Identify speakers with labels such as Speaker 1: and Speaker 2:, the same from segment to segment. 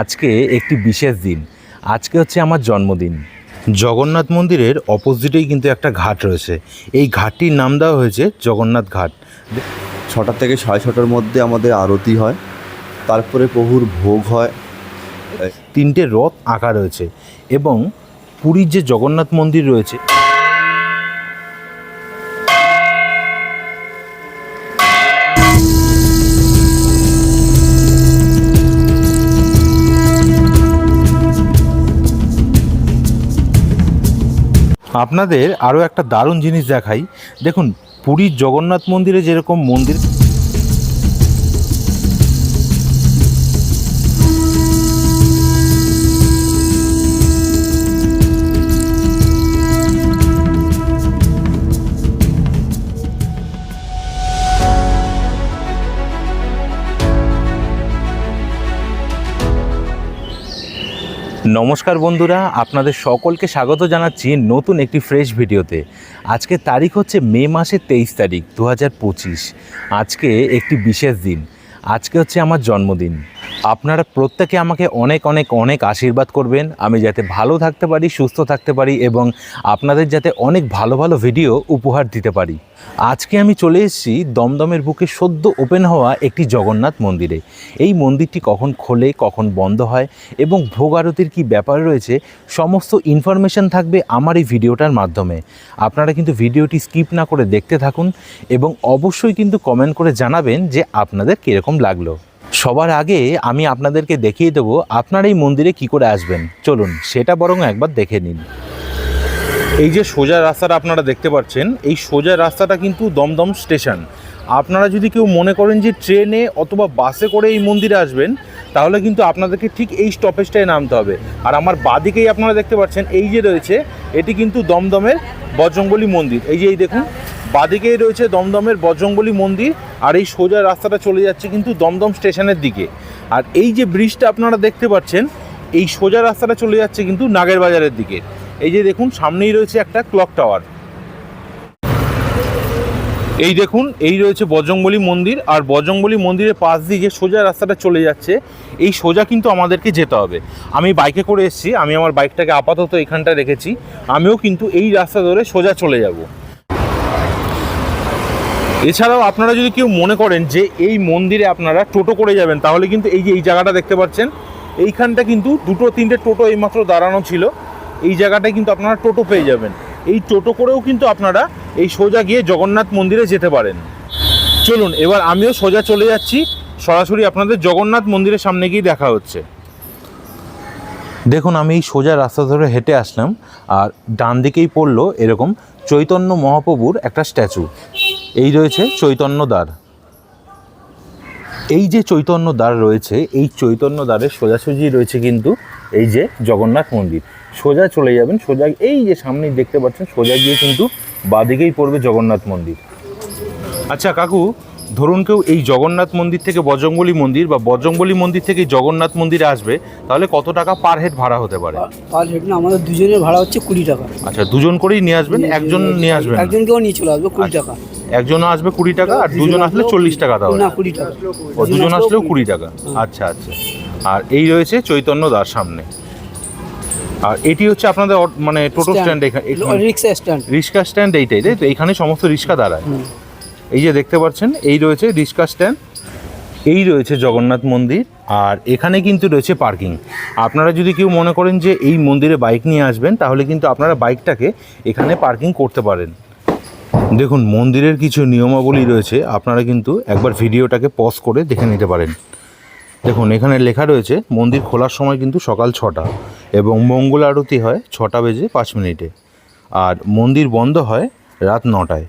Speaker 1: আজকে একটি বিশেষ দিন। আজকে হচ্ছে আমার জন্মদিন। জগন্নাথ মন্দিরের অপোজিটেই কিন্তু একটা ঘাট রয়েছে। এই ঘাটটির নাম দেওয়া হয়েছে জগন্নাথ ঘাট।
Speaker 2: ছটা থেকে সাড়ে ছটার মধ্যে আমাদের আরতি হয় তারপরে প্রভুর ভোগ হয়।
Speaker 1: তিনটে রথ আঁকা রয়েছে এবং পুরীর যে জগন্নাথ মন্দির রয়েছে আপনাদের আরও একটা দারুণ জিনিস দেখাই। দেখুন পুরীর জগন্নাথ মন্দিরে যেরকম মন্দির নমস্কার বন্ধুরা, আপনাদের সকলকে স্বাগত জানাচ্ছি নতুন একটি ফ্রেশ ভিডিওতে। আজকে তারিখ হচ্ছে মে মাসের তেইশ তারিখ দু হাজার পঁচিশ। আজকে একটি বিশেষ দিন। আজকে হচ্ছে আমার জন্মদিন। আপনারা প্রত্যেকে আমাকে অনেক অনেক অনেক আশীর্বাদ করবেন। আমি যাতে ভালো থাকতে পারি, সুস্থ থাকতে পারি এবং আপনাদের যাতে অনেক ভালো ভালো ভিডিও উপহার দিতে পারি। আজকে আমি চলে এসেছি দমদমের বুকে সদ্য ওপেন হওয়া একটি জগন্নাথ মন্দিরে। এই মন্দিরটি কখন খোলে, কখন বন্ধ হয় এবং ভোগ আরতির কী ব্যাপার রয়েছে, সমস্ত ইনফরমেশন থাকবে আমার এই ভিডিওটার মাধ্যমে। আপনারা কিন্তু ভিডিওটি স্কিপ না করে দেখতে থাকুন এবং অবশ্যই কিন্তু কমেন্ট করে জানাবেন যে আপনাদের কীরকম লাগল। সবার আগে আমি আপনাদেরকে দেখিয়ে দেবো আপনার এই মন্দিরে কি করে আসবেন। চলুন, সেটা বরং একবার দেখে নিন। এই যে সোজা রাস্তাটা আপনারা দেখতে পাচ্ছেন, এই সোজা রাস্তাটা কিন্তু দমদম স্টেশন। আপনারা যদি কেউ মনে করেন যে ট্রেনে অথবা বাসে করে এই মন্দিরে আসবেন তাহলে কিন্তু আপনাদেরকে ঠিক এই স্টপেজটায় নামতে হবে। আর আমার বাদিকেই আপনারা দেখতে পাচ্ছেন, এই যে রয়েছে, এটি কিন্তু দমদমের বজরংবলী মন্দির। এই যে এই দেখুন, বাদিকেই রয়েছে দমদমের বজরংবলী মন্দির, আর এই সোজা রাস্তাটা চলে যাচ্ছে কিন্তু দমদম স্টেশনের দিকে। আর এই যে ব্রিজটা আপনারা দেখতে পাচ্ছেন, এই সোজা রাস্তাটা চলে যাচ্ছে কিন্তু নাগের বাজারের দিকে। এই যে দেখুন, সামনেই রয়েছে একটা ক্লক টাওয়ার এই দেখুন, এই রয়েছে বজরংবলী মন্দির, আর বজরংবলী মন্দিরের পাশ দিয়ে যে সোজা রাস্তাটা চলে যাচ্ছে। এই সোজা কিন্তু আমাদেরকে যেতে হবে। আমি বাইকে করে এসেছি, আমি আমার বাইকটাকে আপাতত এখানটা রেখেছি। আমিও কিন্তু এই রাস্তা ধরে সোজা চলে যাব। এছাড়াও আপনারা যদি কেউ মনে করেন যে এই মন্দিরে আপনারা টোটো করে যাবেন, তাহলে কিন্তু এই যে এই জায়গাটা দেখতে পাচ্ছেন, এইখানটা কিন্তু দুটো, তিনটে টোটো এইমাত্র দাঁড়ানো ছিল। এই জায়গাটায় কিন্তু আপনারা টোটো পেয়ে যাবেন। এই টোটো করেও কিন্তু আপনারা এই সোজা গিয়ে জগন্নাথ মন্দিরে যেতে পারেন। চলুন, এবার আমিও সোজা চলে যাচ্ছি। সরাসরি আপনাদের জগন্নাথ মন্দিরের সামনে গিয়ে দেখা হচ্ছে। দেখুন, আমি এই সোজা রাস্তা ধরে হেঁটে আসলাম, আর ডান দিকেই পড়ল এরকম চৈতন্য মহাপ্রভুর একটা স্ট্যাচু। এই রয়েছে চৈতন্য দ্বার। এই যে চৈতন্য দ্বার রয়েছে, এই চৈতন্য দ্বারের সোজাসুজি রয়েছে কিন্তু এই যে জগন্নাথ মন্দির। সোজা চলে যাবেন সোজা এই যে সামনেই দেখতে পাচ্ছেন সোজা গিয়ে কিন্তু বাদিকেই পড়বে জগন্নাথ মন্দির। আচ্ছা কাকু ধরুন কেউ এই জগন্নাথ মন্দির থেকে বজরংবলী মন্দির বা বজরংবলী মন্দির থেকে জগন্নাথ মন্দিরে আসবে তাহলে কত টাকা পার হেড ভাড়া হতে পারে?
Speaker 3: পার হেড না আমাদের দুজনের ভাড়া হচ্ছে কুড়ি টাকা।
Speaker 1: আচ্ছা দুজন করেই নিয়ে আসবেন একজন নিয়ে আসবেন?
Speaker 3: একজনকেও নিয়ে চলে আসবে কুড়ি টাকা।
Speaker 1: একজন আসবে কুড়ি টাকা আর দুজন আসলে চল্লিশ টাকা তাহলে।
Speaker 3: না কুড়ি টাকা।
Speaker 1: ও দুজন আসলেও কুড়ি। টাকা। আচ্ছা আচ্ছা। আর এই রয়েছে চৈতন্য দার সামনে। আর এটি হচ্ছে আপনাদের মানে টোটো স্ট্যান্ড এখানে
Speaker 3: রিক্সা স্ট্যান্ড
Speaker 1: রিক্সা স্ট্যান্ড এইটাই তাই তো? এইখানে সমস্ত রিক্সা দাঁড়ায়। এই যে দেখতে পাচ্ছেন এই রয়েছে রিক্সা স্ট্যান্ড এই রয়েছে জগন্নাথ মন্দির আর এখানে কিন্তু রয়েছে পার্কিং। আপনারা যদি কেউ মনে করেন যে এই মন্দিরে বাইক নিয়ে আসবেন তাহলে কিন্তু আপনারা বাইকটাকে এখানে পার্কিং করতে পারেন। দেখুন মন্দিরের কিছু নিয়মাবলী রয়েছে আপনারা কিন্তু একবার ভিডিওটাকে পজ করে দেখে নিতে পারেন। দেখুন, এখানে লেখা রয়েছে, মন্দির খোলার সময় কিন্তু সকাল ছটা এবং মঙ্গল আরতি হয় ছটা বেজে পাঁচ মিনিটে আর মন্দির বন্ধ হয় রাত নটায়।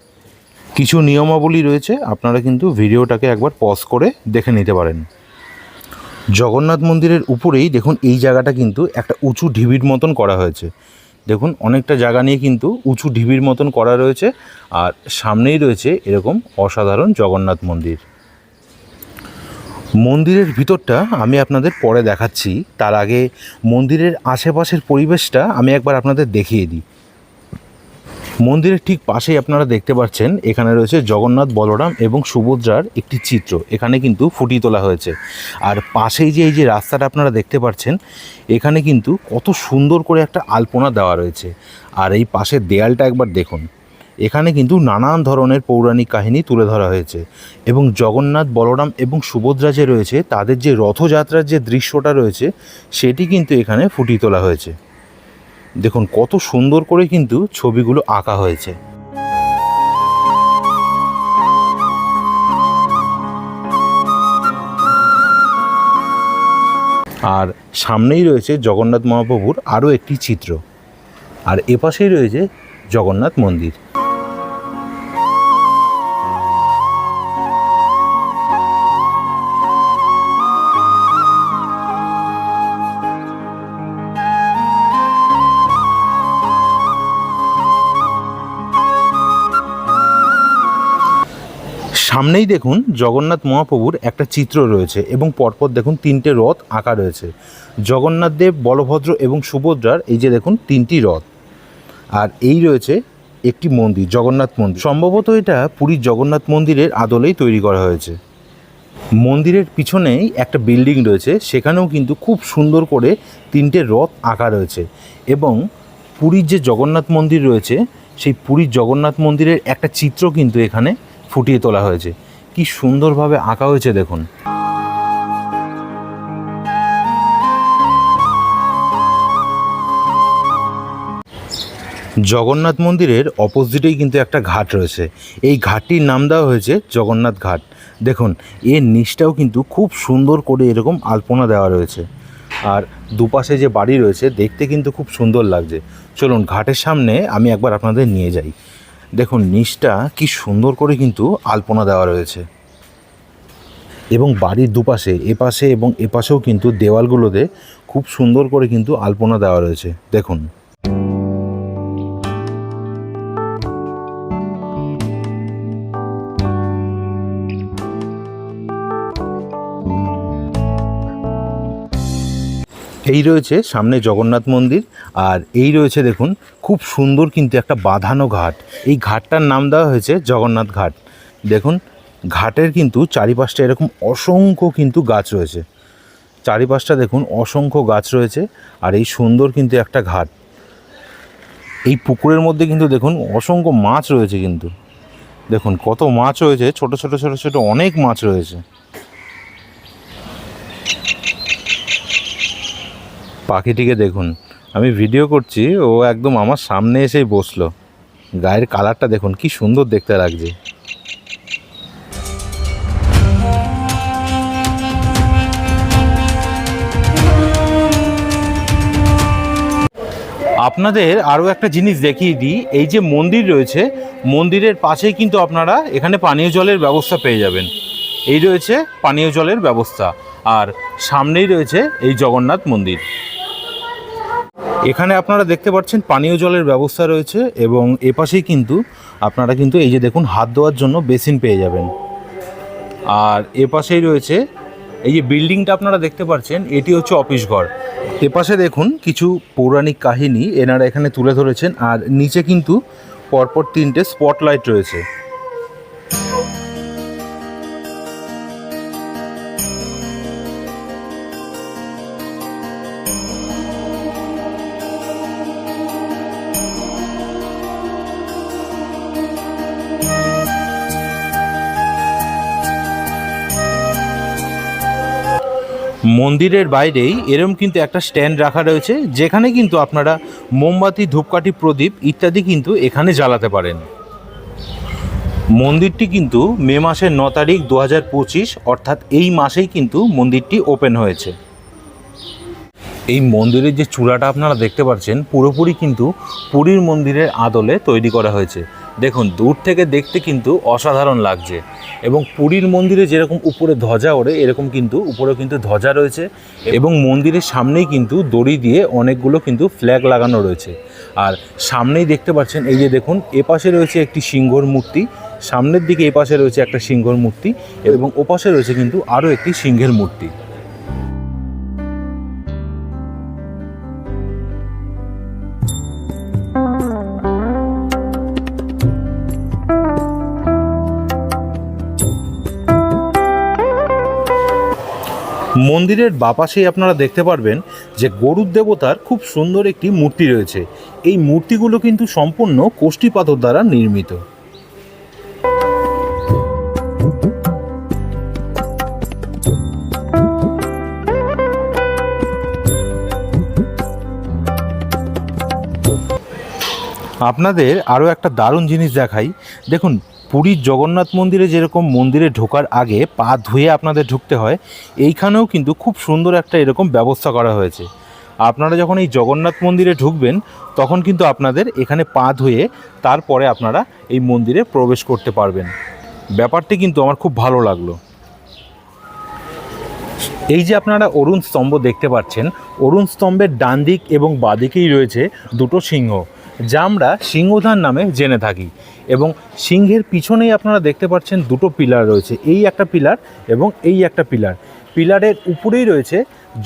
Speaker 1: কিছু নিয়মাবলী রয়েছে, আপনারা কিন্তু ভিডিওটাকে একবার পজ করে দেখে নিতে পারেন। জগন্নাথ মন্দিরের উপরেই দেখুন, এই জায়গাটা কিন্তু একটা উঁচু ঢিবির মতন করা হয়েছে। দেখুন, অনেকটা জায়গা নিয়ে কিন্তু উঁচু ঢিবির মতন করা রয়েছে আর সামনেই রয়েছে এরকম অসাধারণ জগন্নাথ মন্দির। মন্দিরের ভিতরটা আমি আপনাদের পরে দেখাচ্ছি। তার আগে মন্দিরের আশেপাশের পরিবেশটা আমি একবার আপনাদের দেখিয়ে দিই। মন্দিরের ঠিক পাশেই আপনারা দেখতে পাচ্ছেন, এখানে রয়েছে জগন্নাথ বলরাম এবং সুভদ্রার একটি চিত্র। এখানে কিন্তু ফুটিয়ে তোলা হয়েছে। আর পাশেই যে এই যে রাস্তাটা আপনারা দেখতে পাচ্ছেন, এখানে কিন্তু কত সুন্দর করে একটা আলপনা দেওয়া রয়েছে। আর এই পাশের দেয়ালটা একবার দেখুন। এখানে কিন্তু নানান ধরনের পৌরাণিক কাহিনী তুলে ধরা হয়েছে। এবং জগন্নাথ, বলরাম এবং সুভদ্রা যে রয়েছে, তাদের যে রথযাত্রার যে দৃশ্যটা রয়েছে, সেটি কিন্তু এখানে ফুটিয়ে তোলা হয়েছে। দেখুন, কত সুন্দর করে কিন্তু ছবিগুলো আঁকা হয়েছে। আর সামনেই রয়েছে জগন্নাথ মহাপ্রভুর আরও একটি চিত্র। আর এপাশেই রয়েছে জগন্নাথ মন্দির। সামনেই দেখুন জগন্নাথ মহাপ্রভুর একটা চিত্র রয়েছে এবং পরপর দেখুন তিনটে রথ আঁকা রয়েছে। জগন্নাথ দেব, বলভদ্র এবং সুভদ্রার এই যে দেখুন তিনটি রথ। আর এই রয়েছে একটি মন্দির, জগন্নাথ মন্দির। সম্ভবত এটা পুরীর জগন্নাথ মন্দিরের আদলেই তৈরি করা হয়েছে। মন্দিরের পিছনেই একটা বিল্ডিং রয়েছে, সেখানেও কিন্তু খুব সুন্দর করে তিনটে রথ আঁকা রয়েছে এবং পুরীর যে জগন্নাথ মন্দির রয়েছে, সেই পুরীর জগন্নাথ মন্দিরের একটা চিত্র কিন্তু এখানে ফুটিয়ে তোলা হয়েছে। কি সুন্দরভাবে আঁকা হয়েছে দেখুন। জগন্নাথ মন্দিরের অপোজিটেই কিন্তু একটা ঘাট রয়েছে। এই ঘাটটির নাম দেওয়া হয়েছে জগন্নাথ ঘাট। দেখুন, এর নিচটাও কিন্তু খুব সুন্দর করে এরকম আলপনা দেওয়া রয়েছে। আর দুপাশে যে বাড়ি রয়েছে, দেখতে কিন্তু খুব সুন্দর লাগছে। চলুন, ঘাটের সামনে আমি একবার আপনাদের নিয়ে যাই। দেখুন নিচটা কি সুন্দর করে কিন্তু আলপনা দেওয়া রয়েছে। এবং বাড়ির দুপাশে, এপাশে এবং এপাশেও কিন্তু দেওয়ালগুলোতে খুব সুন্দর করে কিন্তু আলপনা দেওয়া রয়েছে। দেখুন। এই রয়েছে সামনে জগন্নাথ মন্দির আর এই রয়েছে দেখুন, খুব সুন্দর কিন্তু একটা বাঁধানো ঘাট। এই ঘাটটার নাম দেওয়া হয়েছে জগন্নাথ ঘাট। দেখুন, ঘাটের কিন্তু চারিপাশটা এরকম অসংখ্য কিন্তু গাছ রয়েছে। চারিপাশটা দেখুন, অসংখ্য গাছ রয়েছে আর এই সুন্দর কিন্তু একটা ঘাট। এই পুকুরের মধ্যে কিন্তু দেখুন, অসংখ্য মাছ রয়েছে কিন্তু। দেখুন, কত মাছ রয়েছে, ছোট ছোট ছোট ছোট অনেক মাছ রয়েছে। পাখিটিকে দেখুন। আমি ভিডিও করছি, ও একদম আমার সামনে এসেই বসল। গায়ের কালারটা দেখুন, কি সুন্দর দেখতে লাগছে। আপনাদের আরও একটা জিনিস দেখিয়ে দিই, এই যে মন্দির রয়েছে, মন্দিরের পাশেই কিন্তু আপনারা এখানে পানীয় জলের ব্যবস্থা পেয়ে যাবেন। এই রয়েছে পানীয় জলের ব্যবস্থা, আর সামনেই রয়েছে এই জগন্নাথ মন্দির। এখানে আপনারা দেখতে পাচ্ছেন পানীয় জলের ব্যবস্থা রয়েছে এবং এপাশেই কিন্তু আপনারা কিন্তু এই যে দেখুন, হাত ধোয়ার জন্য বেসিন পেয়ে যাবেন। আর এপাশেই রয়েছে এই যে বিল্ডিংটা আপনারা দেখতে পাচ্ছেন, এটি হচ্ছে অফিস ঘর। এপাশে দেখুন কিছু পৌরাণিক কাহিনী এনারা এখানে তুলে ধরেছেন, আর নিচে কিন্তু পরপর তিনটে স্পটলাইট রয়েছে। মন্দিরের বাইরেই এরম কিন্তু একটা স্ট্যান্ড রাখা রয়েছে, যেখানে কিন্তু আপনারা মোমবাতি, ধূপকাঠি, প্রদীপ ইত্যাদি কিন্তু এখানে জ্বালাতে পারেন। মন্দিরটি কিন্তু মে মাসের ন তারিখ দু পঁচিশ, অর্থাৎ এই মাসেই কিন্তু মন্দিরটি ওপেন হয়েছে। এই মন্দিরের যে চূড়াটা আপনারা দেখতে পাচ্ছেন, পুরোপুরি কিন্তু পুরীর মন্দিরের আদলে তৈরি করা হয়েছে। দেখুন, দূর থেকে দেখতে কিন্তু অসাধারণ লাগছে। এবং পুরীর মন্দিরে যেরকম উপরে ধ্বজা ওড়ে, এরকম কিন্তু উপরেও কিন্তু ধ্বজা রয়েছে এবং মন্দিরের সামনেই কিন্তু দড়ি দিয়ে অনেকগুলো কিন্তু ফ্ল্যাগ লাগানো রয়েছে। আর সামনেই দেখতে পাচ্ছেন, এই যে দেখুন, এপাশে রয়েছে একটি সিংহর মূর্তি, সামনের দিকে এপাশে রয়েছে একটা সিংহর মূর্তি এবং ওপাশে রয়েছে কিন্তু আরও একটি সিংহের মূর্তি। মন্দিরের বাপাশেই আপনারা দেখতে পারবেন যে গরুর দেবতার খুব সুন্দর একটি মূর্তি রয়েছে। এই মূর্তিগুলো কিন্তু সম্পূর্ণ কোষ্ঠী পাথর দ্বারা নির্মিত। আপনাদের আরও একটা দারুণ জিনিস দেখাই। দেখুন পুরীর জগন্নাথ মন্দিরে যেরকম মন্দিরে ঢোকার আগে পা ধুয়ে আপনাদের ঢুকতে হয়, এইখানেও কিন্তু খুব সুন্দর একটা এরকম ব্যবস্থা করা হয়েছে। আপনারা যখন এই জগন্নাথ মন্দিরে ঢুকবেন, তখন কিন্তু আপনাদের এখানে পা ধুয়ে তারপরে আপনারা এই মন্দিরে প্রবেশ করতে পারবেন। ব্যাপারটি কিন্তু আমার খুব ভালো লাগল। এই যে আপনারা অরুণ স্তম্ভ দেখতে পাচ্ছেন, অরুণ স্তম্ভের ডান দিক এবং বাদিকেই রয়েছে দুটো সিংহ, যা আমরা সিংহধান নামে জেনে থাকি। এবং সিংহের পিছনেই আপনারা দেখতে পাচ্ছেন দুটো পিলার রয়েছে, এই একটা পিলার এবং এই একটা পিলার। পিলারের উপরেই রয়েছে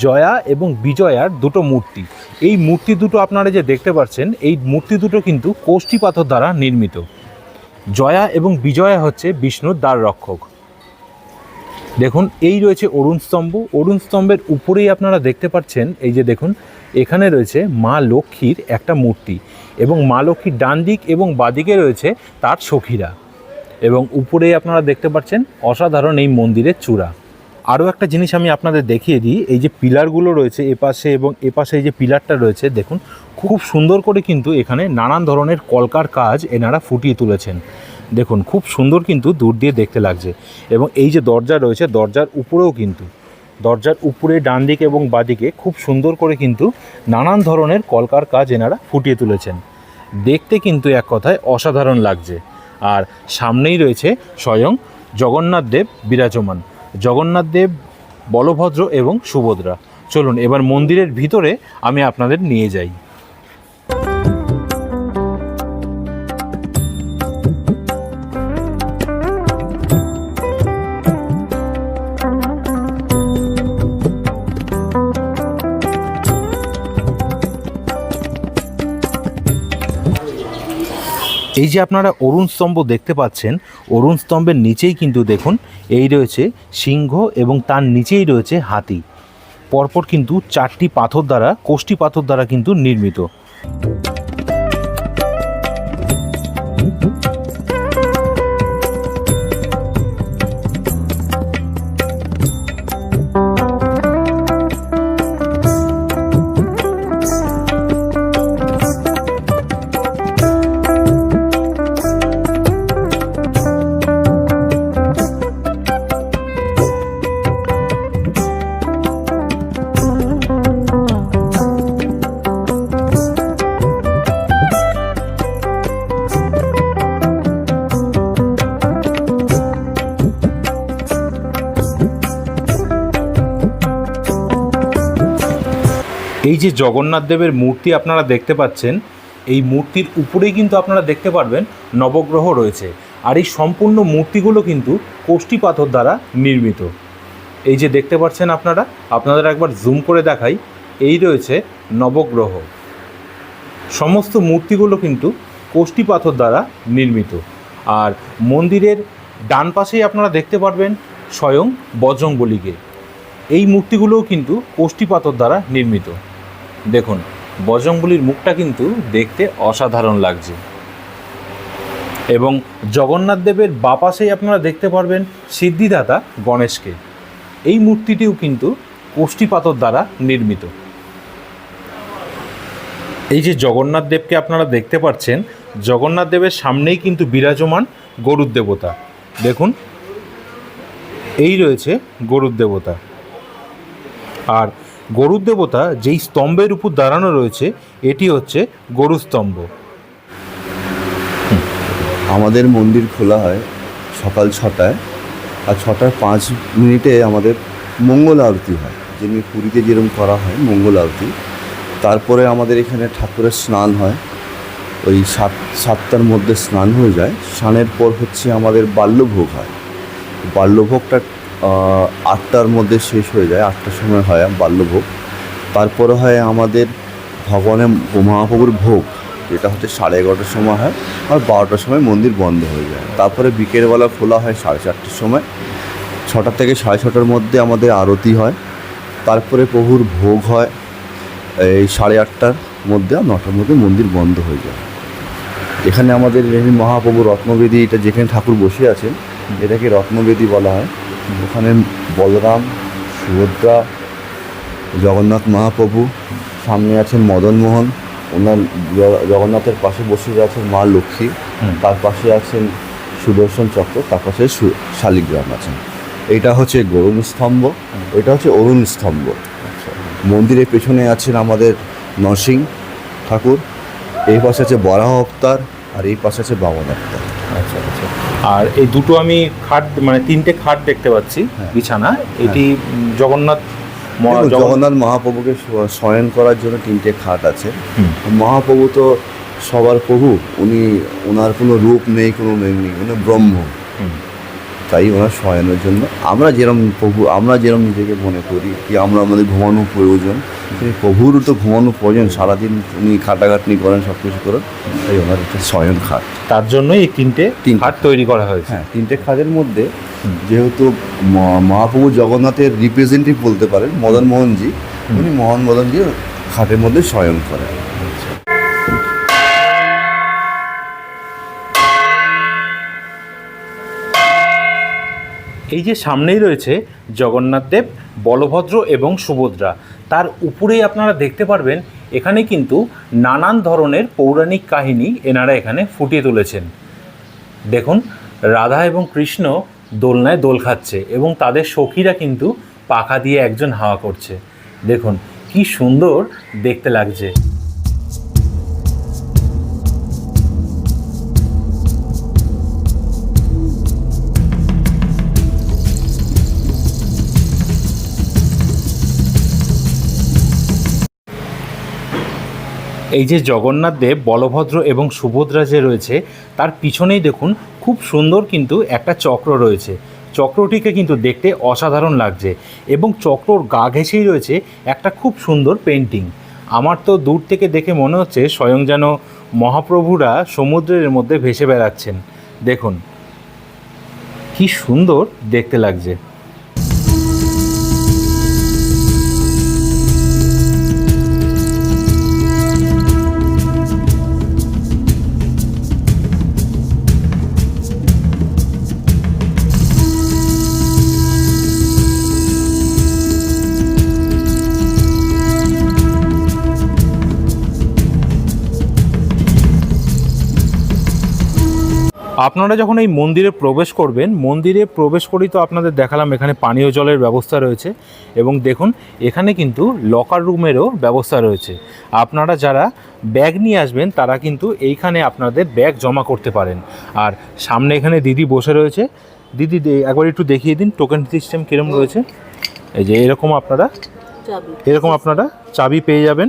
Speaker 1: জয়া এবং বিজয়ার দুটো মূর্তি। এই মূর্তি দুটো আপনারা যে দেখতে পাচ্ছেন, এই মূর্তি দুটো কিন্তু কোষ্ঠী পাথর দ্বারা নির্মিত। জয়া এবং বিজয়া হচ্ছে বিষ্ণুর দ্বার রক্ষক। দেখুন, এই রয়েছে অরুণ স্তম্ভ। অরুণ স্তম্ভের উপরেই আপনারা দেখতে পাচ্ছেন, এই যে দেখুন, এখানে রয়েছে মা লক্ষ্মীর একটা মূর্তি এবং মা লক্ষ্মীর ডান দিক এবং বাদিকে রয়েছে তার সখীরা এবং উপরেই আপনারা দেখতে পাচ্ছেন অসাধারণ এই মন্দিরের চূড়া। আরও একটা জিনিস আমি আপনাদের দেখিয়ে দিই, এই যে পিলারগুলো রয়েছে এপাশে এবং এপাশে এই যে পিলারটা রয়েছে, দেখুন, খুব সুন্দর করে কিন্তু এখানে নানান ধরনের কলকার কাজ এনারা ফুটিয়ে তুলেছেন। দেখুন, খুব সুন্দর কিন্তু দূর দিয়ে দেখতে লাগছে। এবং এই যে দরজা রয়েছে, দরজার উপরেও কিন্তু, দরজার উপরে ডান দিকে এবং বাদিকে খুব সুন্দর করে কিন্তু নানান ধরনের কলকার কাজ এনারা ফুটিয়ে তুলেছেন। দেখতে কিন্তু এক কথায় অসাধারণ লাগছে। আর সামনেই রয়েছে স্বয়ং জগন্নাথ দেব বিরাজমান। জগন্নাথ দেব, বলভদ্র এবং সুভদ্রা। চলুন, এবার মন্দিরের ভিতরে আমি আপনাদের নিয়ে যাই। এই যে আপনারা অরুণ স্তম্ভ দেখতে পাচ্ছেন, অরুণ স্তম্ভের নিচেই কিন্তু দেখুন, এই রয়েছে সিংহ এবং তার নিচেই রয়েছে হাতি। পরপর কিন্তু চারটি পাথর দ্বারা কোষ্টি পাথর দ্বারা কিন্তু নির্মিত। এই যে জগন্নাথ দেবের মূর্তি আপনারা দেখতে পাচ্ছেন, এই মূর্তির উপরেই কিন্তু আপনারা দেখতে পারবেন নবগ্রহ রয়েছে। আর এই সম্পূর্ণ মূর্তিগুলো কিন্তু কোষ্ঠী পাথর দ্বারা নির্মিত। এই যে দেখতে পাচ্ছেন আপনারা, আপনাদের একবার জুম করে দেখাই, এই রয়েছে নবগ্রহ। সমস্ত মূর্তিগুলো কিন্তু কোষ্ঠী পাথর দ্বারা নির্মিত। আর মন্দিরের ডান পাশেই আপনারা দেখতে পারবেন স্বয়ং বজরংবলীকে এই মূর্তিগুলোও কিন্তু কোষ্ঠী পাথর দ্বারা নির্মিত। দেখুন, বজরংবলীর মুখটা কিন্তু দেখতে অসাধারণ লাগছে। এবং জগন্নাথ দেবের বাপাশেই আপনারা দেখতে পারবেন সিদ্ধিদাতা গণেশকে। এই মূর্তিটিও কিন্তু কোষ্ঠী পাথর দ্বারা নির্মিত। এই যে জগন্নাথ দেবকে আপনারা দেখতে পাচ্ছেন, জগন্নাথ দেবের সামনেই কিন্তু বিরাজমান গরুর দেবতা। দেখুন, এই রয়েছে গরুর দেবতা। আর গরুর দেবতা যেই স্তম্ভের উপর দাঁড়ানো রয়েছে, এটি হচ্ছে গরু স্তম্ভ।
Speaker 2: আমাদের মন্দির খোলা হয় সকাল ছটায়, আর ছটার পাঁচ মিনিটে আমাদের মঙ্গল আরতি হয়। যেমনি পুরীতে যেরকম করা হয় মঙ্গল আরতি। তারপরে আমাদের এখানে ঠাকুরের স্নান হয়। ওই সাত, সাতটার মধ্যে স্নান হয়ে যায়। স্নানের পর হচ্ছে আমাদের বাল্যভোগ হয়। বাল্যভোগটা আটটার মধ্যে শেষ হয়ে যায়, আটটার সময় হয় বাল্যভোগ। তারপরে হয় আমাদের ভগবানের মহাপ্রভুর ভোগ, যেটা হচ্ছে সাড়ে এগারোটার সময় হয় আর বারোটার সময় মন্দির বন্ধ হয়ে যায়। তারপরে বিকেলবেলা খোলা হয় সাড়ে চারটের সময়। ছটা থেকে সাড়ে ছটার মধ্যে আমাদের আরতি হয়। তারপরে প্রভুর ভোগ হয়, এই সাড়ে আটটার মধ্যে আর নটার মধ্যে মন্দির বন্ধ হয়ে যায়। এখানে আমাদের মহাপ্রভু রত্নবেদী, এটা যেখানে ঠাকুর বসে আছেন, এটাকে রত্নবেদী বলা হয়। ওখানে বলরাম সুভদ্রা জগন্নাথ মহাপ্রভু সামনে আছেন মদন মোহন ওনার জগন্নাথের পাশে বসে আছেন মা লক্ষ্মী তার পাশে আছেন সুদর্শন চক্র তার পাশে শালিগ্রাম আছেন। এটা হচ্ছে গরুণ স্তম্ভ এটা হচ্ছে অরুণ স্তম্ভ মন্দিরের পেছনে আছেন আমাদের নরসিং ঠাকুর এই পাশে আছে বরাহ অবতার আর এই পাশে আছে বামন অবতার।
Speaker 1: আচ্ছা আচ্ছা আর এই দুটো আমি খাট মানে তিনটে খাট দেখতে পাচ্ছি
Speaker 2: হ্যাঁ।
Speaker 1: বিছানা। এটি জগন্নাথ ম- জগন্নাথ
Speaker 2: জগন্নাথ মহাপ্রভুকে শয়ন করার জন্য তিনটে খাট আছে। মহাপ্রভু তো সবার প্রভু উনি ওনার কোনো রূপ নেই কোনো নেই নেই উনি ব্রহ্ম।
Speaker 1: হুম।
Speaker 2: তাই ওনার শয়নের জন্য। আমরা যেরকম প্রভু আমরা যেরকম নিজেকে মনে করি কি আমরা আমাদের ঘুমানো প্রয়োজন। প্রভুরও তো ঘুমানো প্রয়োজন সারাদিন উনি খাটাখাটনি করেন সব কিছু করেন তাই ওনার একটা শয়ন খাট।
Speaker 1: তার জন্যই এই তিনটে
Speaker 2: তিনটে।
Speaker 1: খাট তৈরি করা হয়েছে।
Speaker 2: হ্যাঁ তিনটে খাটের মধ্যে যেহেতু মহাপ্রভু জগন্নাথের রিপ্রেজেন্টেটিভ বলতে পারেন মদন মোহনজি উনি মোহন মদনজি খাটের মধ্যে শয়ন করেন।
Speaker 1: এই যে সামনেই রয়েছে জগন্নাথ দেব, বলভদ্র এবং সুভদ্রা, তার উপরেই আপনারা দেখতে পারবেন, এখানে কিন্তু নানান ধরনের পৌরাণিক কাহিনী এনারা এখানে ফুটিয়ে তুলেছেন। দেখুন, রাধা এবং কৃষ্ণ দোলনায় দোল খাচ্ছে এবং তাদের সখীরা কিন্তু পাখা দিয়ে একজন হাওয়া করছে। দেখুন, কি সুন্দর দেখতে লাগছে। এই যে জগন্নাথ দেব, বলভদ্র এবং সুভদ্রা যে রয়েছে, তার পিছনেই দেখুন খুব সুন্দর কিন্তু একটা চক্র রয়েছে। চক্রটিকে কিন্তু দেখতে অসাধারণ লাগছে এবং চক্রর গা ঘেঁষেই রয়েছে একটা খুব সুন্দর পেন্টিং আমার তো দূর থেকে দেখে মনে হচ্ছে স্বয়ং যেন মহাপ্রভুরা সমুদ্রের মধ্যে ভেসে বেড়াচ্ছেন। দেখুন, কি সুন্দর দেখতে লাগছে। আপনারা যখন এই মন্দিরে প্রবেশ করবেন মন্দিরে প্রবেশ করেই তো আপনাদের দেখালাম এখানে পানীয় জলের ব্যবস্থা রয়েছে এবং দেখুন এখানে কিন্তু লকার রুমেরও ব্যবস্থা রয়েছে। আপনারা যারা ব্যাগ নিয়ে আসবেন তারা কিন্তু এইখানে আপনাদের ব্যাগ জমা করতে পারেন। আর সামনে এখানে দিদি বসে রয়েছে। দিদি একবার একটু দেখিয়ে দিন টোকেন সিস্টেম কীরকম রয়েছে? এই যে এরকম আপনারা এরকম আপনারা চাবি পেয়ে যাবেন।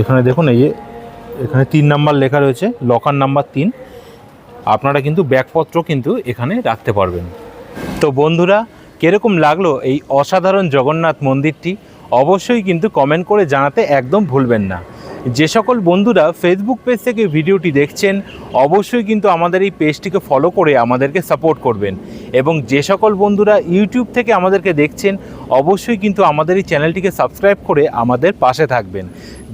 Speaker 1: এখানে দেখুন এই যে এখানে তিন নাম্বার লেখা রয়েছে লকার নাম্বার তিন। আপনারা কিন্তু ব্যাগপত্র কিন্তু এখানে রাখতে পারবেন। তো বন্ধুরা, কীরকম লাগল এই অসাধারণ জগন্নাথ মন্দিরটি? অবশ্যই কিন্তু কমেন্ট করে জানাতে একদম ভুলবেন না। যে সকল বন্ধুরা ফেসবুক পেজ থেকে ভিডিওটি দেখছেন, অবশ্যই কিন্তু আমাদের এই পেজটিকে ফলো করে আমাদেরকে সাপোর্ট করবেন। এবং যে সকল বন্ধুরা ইউটিউব থেকে আমাদেরকে দেখছেন, অবশ্যই কিন্তু আমাদের এই চ্যানেলটিকে সাবস্ক্রাইব করে আমাদের পাশে থাকবেন।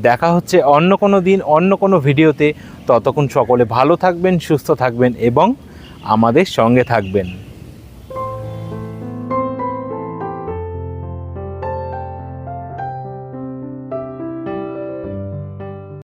Speaker 1: দেখা হচ্ছে অন্য কোনো দিন, অন্য কোনো ভিডিওতে ততক্ষণ সকলে ভালো থাকবেন সুস্থ থাকবেন এবং আমাদের সঙ্গে থাকবেন।